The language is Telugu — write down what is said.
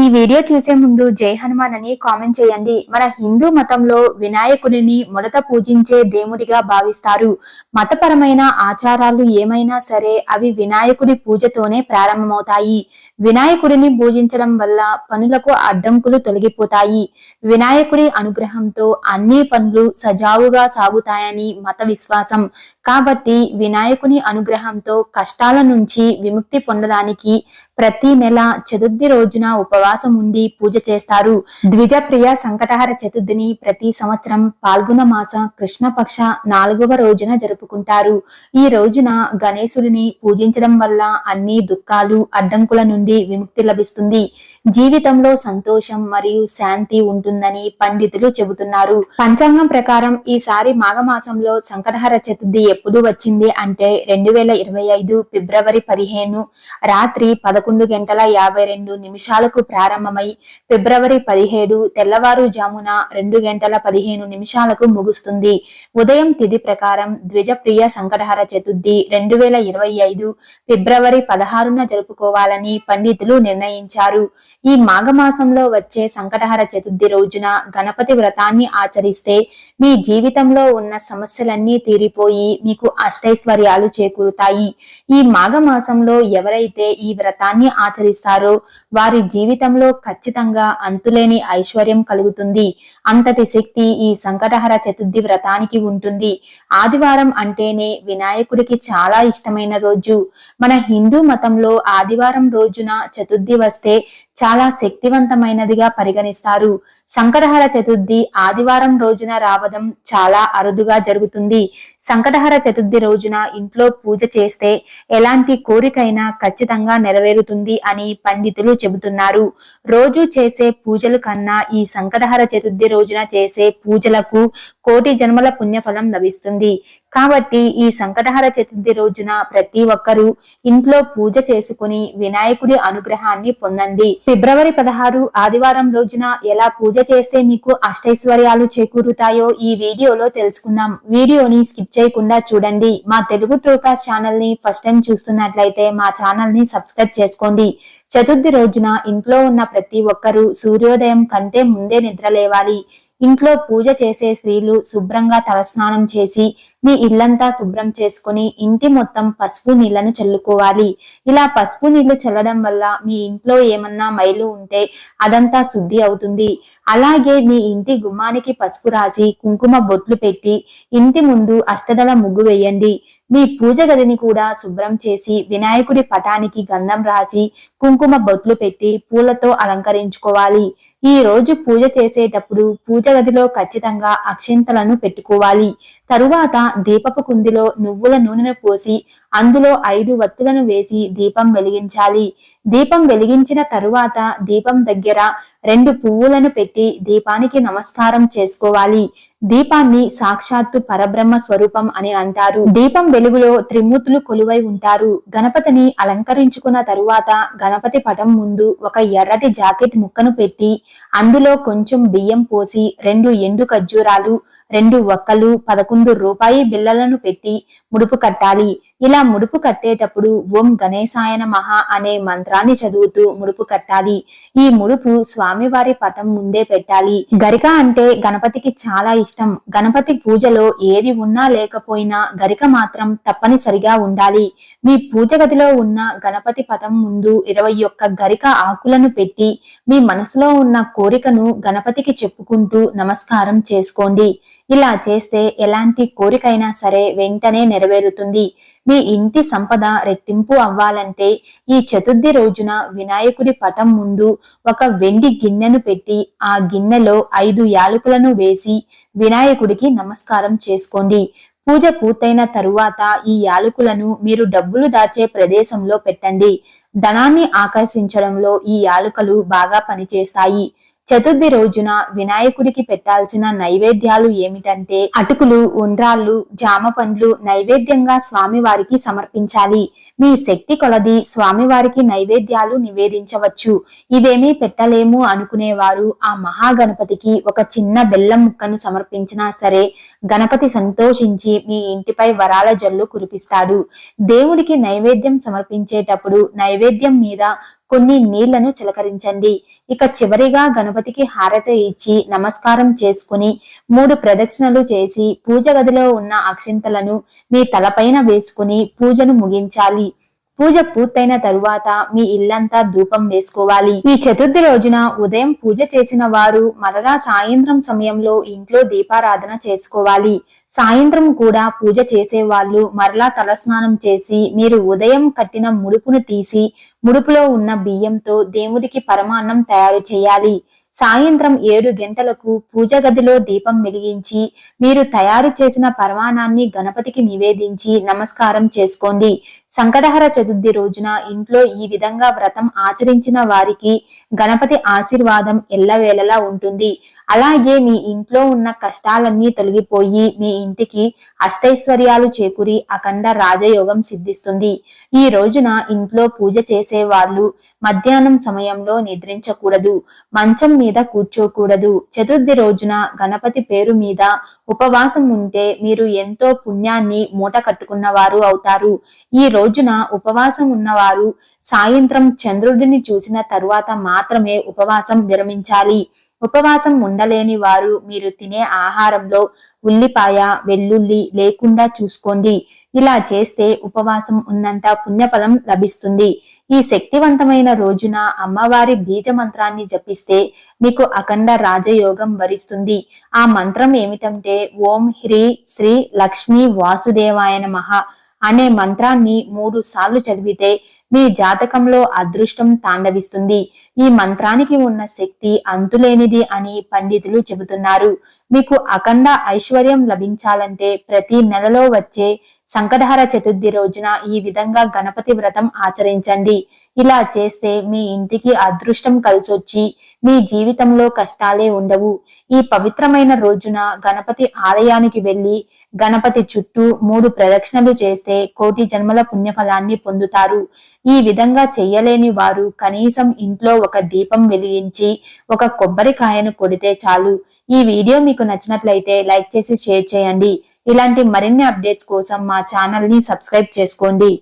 ఈ వీడియో చూసే ముందు జై హనుమాన్ అని కామెంట్ చేయండి. మన హిందూ మతంలో వినాయకుడిని మొదట పూజించే దేవుడిగా భావిస్తారు. మతపరమైన ఆచారాలు ఏమైనా సరే అవి వినాయకుడి పూజతోనే ప్రారంభమవుతాయి. వినాయకుడిని పూజించడం వల్ల పనులకు అడ్డంకులు తొలగిపోతాయి. వినాయకుడి అనుగ్రహంతో అన్ని పనులు సజావుగా సాగుతాయని మత విశ్వాసం. కాబట్టి వినాయకుని అనుగ్రహంతో కష్టాల నుంచి విముక్తి పొందడానికి ప్రతి నెల చతుర్థి రోజున ఉపవాసం ఉండి పూజ చేస్తారు. ద్విజప్రియ సంకటహర చతుర్థిని ప్రతి సంవత్సరం పాల్గొన మాస కృష్ణపక్ష నాలుగవ రోజున జరుపుకుంటారు. ఈ రోజున గణేశుడిని పూజించడం వల్ల అన్ని దుఃఖాలు అడ్డంకుల నుండి విముక్తి లభిస్తుంది. జీవితంలో సంతోషం మరియు శాంతి ఉంటుందని పండితులు చెబుతున్నారు. పంచాంగం ప్రకారం ఈసారి మాఘమాసంలో సంకటహర చతుర్థి ఎప్పుడు వచ్చింది అంటే రెండు వేల ఇరవై ఐదు ఫిబ్రవరి పదిహేను రాత్రి పదకొండు గంటల యాభై రెండు నిమిషాలకు ప్రారంభమై ఫిబ్రవరి పదిహేడు తెల్లవారుజామున రెండు గంటల పదిహేను నిమిషాలకు ముగుస్తుంది. ఉదయం తిథి ప్రకారం ద్విజప్రియ సంకటహర చతుర్థి రెండు వేల ఇరవై ఐదు ఫిబ్రవరి పదహారున జరుపుకోవాలని పండితులు నిర్ణయించారు. ఈ మాఘమాసంలో వచ్చే సంకటహర చతుర్థి రోజున గణపతి వ్రతాన్ని ఆచరిస్తే మీ జీవితంలో ఉన్న సమస్యలన్నీ తీరిపోయి మీకు అష్టైశ్వర్యాలు చేకూరుతాయి. ఈ మాఘమాసంలో ఎవరైతే ఈ వ్రతాన్ని ఆచరిస్తారో వారి జీవితంలో ఖచ్చితంగా అంతులేని ఐశ్వర్యం కలుగుతుంది. అంతటి శక్తి ఈ సంకటహర చతుర్థి వ్రతానికి ఉంటుంది. ఆదివారం అంటేనే వినాయకుడికి చాలా ఇష్టమైన రోజు. మన హిందూ మతంలో ఆదివారం రోజున చతుర్థి వస్తే చాలా శక్తివంతమైనదిగా పరిగణిస్తారు. సంకటహర చతుర్థి ఆదివారం రోజున రావడం చాలా అరుదుగా జరుగుతుంది. సంకటహర చతుర్థి రోజున ఇంట్లో పూజ చేస్తే ఎలాంటి కోరికైనా ఖచ్చితంగా నెరవేరుతుంది అని పండితులు చెబుతున్నారు. రోజు చేసే పూజలు కన్నా ఈ సంకటహర చతుర్థి రోజున చేసే పూజలకు కోటి జన్మల పుణ్యఫలం లభిస్తుంది. కాబట్టి ఈ సంకటహర చతుర్థి రోజున ప్రతి ఒక్కరూ ఇంట్లో పూజ చేసుకుని వినాయకుడి అనుగ్రహాన్ని పొందండి. ఫిబ్రవరి పదహారు ఆదివారం రోజున ఎలా పూజ చేస్తే మీకు అష్టైశ్వర్యాలు చేకూరుతాయో ఈ వీడియోలో తెలుసుకుందాం. వీడియోని స్కిప్ చేయకుండా చూడండి. మా తెలుగు ట్రూకాస్ట్ ఛానల్ని ఫస్ట్ టైం చూస్తున్నట్లయితే మా ఛానల్ని సబ్స్క్రైబ్ చేసుకోండి. చతుర్థి రోజున ఇంట్లో ఉన్న ప్రతి ఒక్కరూ సూర్యోదయం కంటే ముందే నిద్ర లేవాలి ఇంట్లో పూజ చేసే స్త్రీలు శుభ్రంగా తలస్నానం చేసి మీ ఇల్లంతా శుభ్రం చేసుకుని ఇంటి మొత్తం పసుపు నీళ్ళను చల్లుకోవాలి. ఇలా పసుపు నీళ్ళు చల్లడం వల్ల మీ ఇంట్లో ఏమన్నా మైలు ఉంటే అదంతా శుద్ధి అవుతుంది. అలాగే మీ ఇంటి గుమ్మానికి పసుపు రాసి కుంకుమ బొట్లు పెట్టి ఇంటి ముందు అష్టదళ ముగ్గు వేయండి. మీ పూజ గదిని కూడా శుభ్రం చేసి వినాయకుడి పటానికి గంధం రాసి కుంకుమ బొట్లు పెట్టి పూలతో అలంకరించుకోవాలి. ఈ రోజు పూజ చేసేటప్పుడు పూజ గదిలో ఖచ్చితంగా అక్షింతలను పెట్టుకోవాలి. తరువాత దీపపు కుందిలో నువ్వుల నూనెను పోసి అందులో ఐదు వత్తులను వేసి దీపం వెలిగించాలి. దీపం వెలిగించిన తరువాత దీపం దగ్గర రెండు పువ్వులను పెట్టి దీపానికి నమస్కారం చేసుకోవాలి. దీపాన్ని సాక్షాత్తు పరబ్రహ్మ స్వరూపం అని అంటారు. దీపం వెలుగులో త్రిమూర్తులు కొలువై ఉంటారు. గణపతిని అలంకరించుకున్న తరువాత గణపతి పటం ముందు ఒక ఎర్రటి జాకెట్ ముక్కను పెట్టి అందులో కొంచెం బియ్యం పోసి రెండు ఎండు ఖర్జూరాలు రెండు ఒక్కలు పదకొండు రూపాయి బిళ్ళలను పెట్టి ముడుపు కట్టాలి. ఇలా ముడుపు కట్టేటప్పుడు ఓం గణేశాయన మహా అనే మంత్రాన్ని చదువుతూ ముడుపు కట్టాలి. ఈ ముడుపు స్వామివారి పటం ముందే పెట్టాలి. గరిక అంటే గణపతికి చాలా ఇష్టం. గణపతి పూజలో ఏది ఉన్నా లేకపోయినా గరిక మాత్రం తప్పనిసరిగా ఉండాలి. మీ పూజ గదిలో ఉన్న గణపతి పటం ముందు ఇరవై ఒక్క గరిక ఆకులను పెట్టి మీ మనసులో ఉన్న కోరికను గణపతికి చెప్పుకుంటూ నమస్కారం చేసుకోండి. ఇలా చేస్తే ఎలాంటి కోరికైనా సరే వెంటనే నెరవేరుతుంది. మీ ఇంటి సంపద రెట్టింపు అవ్వాలంటే ఈ చతుర్థి రోజున వినాయకుడి పటం ముందు ఒక వెండి గిన్నెను పెట్టి ఆ గిన్నెలో ఐదు యాలకులను వేసి వినాయకుడికి నమస్కారం చేసుకోండి. పూజ పూర్తయిన తరువాత ఈ యాలకులను మీరు డబ్బులు దాచే ప్రదేశంలో పెట్టండి. ధనాన్ని ఆకర్షించడంలో ఈ యాలుకలు బాగా పనిచేస్తాయి. చతుర్థి రోజున వినాయకుడికి పెట్టాల్సిన నైవేద్యాలు ఏమిటంటే అటుకులు ఉండ్రాళ్ళు జామ పండ్లు నైవేద్యంగా స్వామి వారికి సమర్పించాలి. మీ శక్తి కొలది స్వామివారికి నైవేద్యాలు నివేదించవచ్చు. ఇవేమీ పెట్టలేము అనుకునేవారు. ఆ మహాగణపతికి ఒక చిన్న బెల్లం ముక్కను సమర్పించినా సరే గణపతి సంతోషించి మీ ఇంటిపై వరాల జల్లు కురిపిస్తాడు. దేవుడికి నైవేద్యం సమర్పించేటప్పుడు నైవేద్యం మీద కొన్ని నీళ్ళను చిలకరించండి. ఇక చివరిగా గణపతికి హారత ఇచ్చి నమస్కారం చేసుకుని మూడు ప్రదక్షిణలు చేసి పూజ గదిలో ఉన్న అక్షింతలను మీ తలపైన వేసుకుని పూజను ముగించాలి. పూజ పూర్తయిన తరువాత మీ ఇల్లంతా ధూపం వేసుకోవాలి. ఈ చతుర్థి రోజున ఉదయం పూజ చేసిన వారు మరలా సాయంత్రం సమయంలో ఇంట్లో దీపారాధన చేసుకోవాలి. సాయంత్రం కూడా పూజ చేసే వాళ్ళు మరలా తలస్నానం చేసి మీరు ఉదయం కట్టిన ముడుపును తీసి ముడుపులో ఉన్న బియ్యంతో దేవుడికి పరమాన్నం తయారు చేయాలి. సాయంత్రం ఏడు గంటలకు పూజ గదిలో దీపం వెలిగించి మీరు తయారు చేసిన పరమాణాన్ని గణపతికి నివేదించి నమస్కారం చేసుకోండి. సంకటహర చతుర్థి రోజున ఇంట్లో ఈ విధంగా వ్రతం ఆచరించిన వారికి గణపతి ఆశీర్వాదం ఎల్లవేళలా ఉంటుంది. అలాగే మీ ఇంట్లో ఉన్న కష్టాలన్నీ తొలగిపోయి మీ ఇంటికి అష్టైశ్వర్యాలు చేకూరి అఖండ రాజయోగం సిద్ధిస్తుంది. ఈ రోజున ఇంట్లో పూజ చేసే వాళ్ళు మధ్యాహ్నం సమయంలో నిద్రించకూడదు. మంచం మీద కూర్చోకూడదు. చతుర్థి రోజున గణపతి పేరు మీద ఉపవాసం ఉంటే మీరు ఎంతో పుణ్యాన్ని మూట కట్టుకున్న వారు అవుతారు. ఈ రోజున ఉపవాసం ఉన్నవారు సాయంత్రం చంద్రుడిని చూసిన తరువాత మాత్రమే ఉపవాసం విరమించాలి. ఉపవాసం ఉండలేని వారు మీరు తినే ఆహారంలో ఉల్లిపాయ వెల్లుల్లి లేకుండా చూసుకోండి. ఇలా చేస్తే ఉపవాసం ఉన్నంత పుణ్యఫలం లభిస్తుంది. ఈ శక్తివంతమైన రోజున అమ్మవారి బీజ మంత్రాన్ని జపిస్తే మీకు అఖండ రాజయోగం వరిస్తుంది. ఆ మంత్రం ఏమిటంటే ఓం హ్రీ శ్రీ లక్ష్మీ వాసుదేవాయ నమః. అనే మంత్రాన్ని మూడు సార్లు చదివితే మీ జాతకంలో అదృష్టం తాండవిస్తుంది. ఈ మంత్రానికి ఉన్న శక్తి అంతులేనిది అని పండితులు చెబుతున్నారు. మీకు అఖండ ఐశ్వర్యం లభించాలంటే ప్రతి నెలలో వచ్చే సంకటహర చతుర్థి రోజున ఈ విధంగా గణపతి వ్రతం ఆచరించండి. ఇలా చేస్తే మీ ఇంటికి అదృష్టం కలిసొచ్చి మీ జీవితంలో కష్టాలే ఉండవు. ఈ పవిత్రమైన రోజున గణపతి ఆలయానికి వెళ్ళి గణపతి చుట్టూ మూడు ప్రదక్షిణలు చేస్తే కోటి జన్మల పుణ్యఫలాన్ని పొందుతారు. ఈ విధంగా చెయ్యలేని వారు కనీసం ఇంట్లో ఒక దీపం వెలిగించి ఒక కొబ్బరికాయను కొడితే చాలు. ఈ వీడియో మీకు నచ్చినట్లయితే లైక్ చేసి షేర్ చేయండి. ఇలాంటి మరిన్ని అప్డేట్స్ కోసం మా ఛానల్ని సబ్స్క్రైబ్ చేసుకోండి.